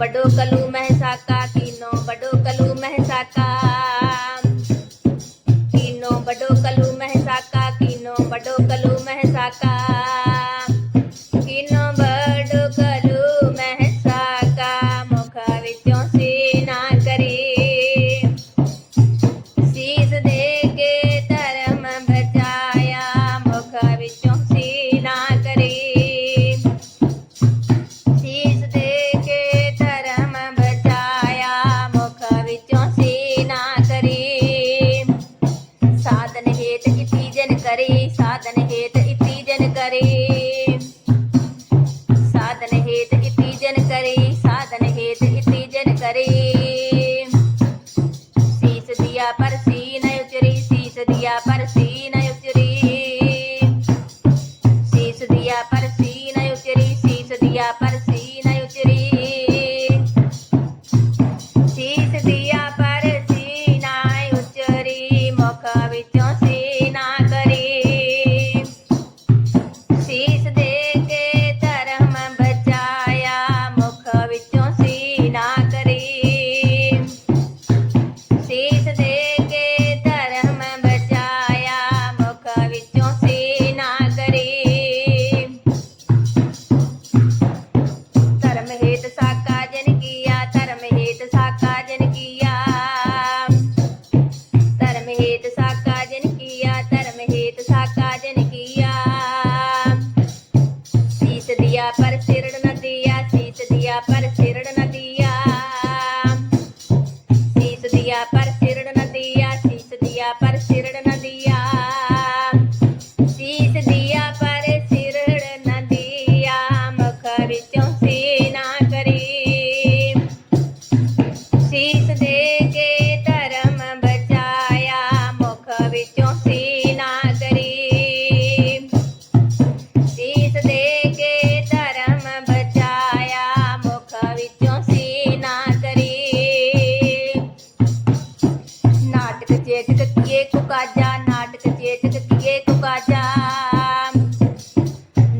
बडो कलू महसा का, तीनों बडो कलू महसा का। तीनों बडो कलू महसा का, तीनों बडो कलू महसा का। हेत इति जन करे, साधन हेत इति जन करे। साधन हेत इति जन करे, साधन हेत इति जन करे। शीस दिया पर सीन उचरी शीस दिया पर सीन उचरी। शीस दिया पर सीन उचरी शीस दिया पर सीन उचरी। शीश दिया पर सीना उचरी मुख विचों para ser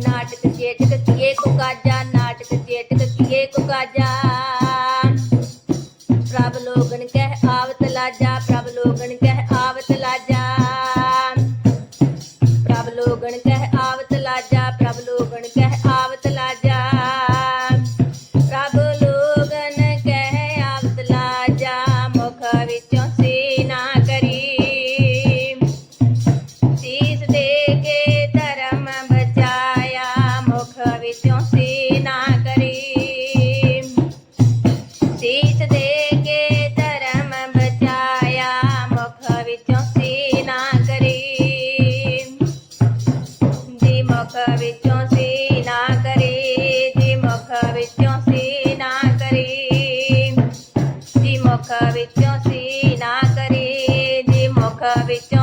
नाटक जेठक किए प्रभ लोगन कह आवत लाजा प्रभ शीश दे के धर्म बचाया, मुख विचों सीना करी। जी मुख विचों सीना करी जी मुख विचों सीना करी। जी मुख विचों सीना करी जी मुख विचों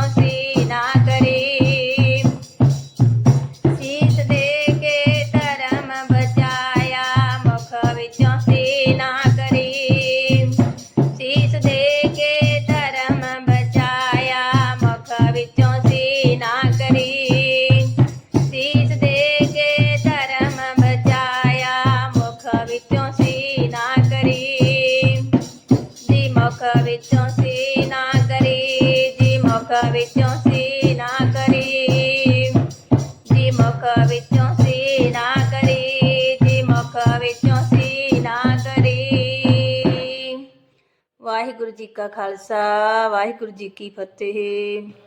ਵਿੱਚੋਂ ਸੇ ਨਾ ਕਰੇ। ਵਾਹਿਗੁਰੂ ਜੀ ਕਾ ਖਾਲਸਾ ਵਾਹਿਗੁਰੂ ਜੀ ਕੀ ਫਤਿਹ।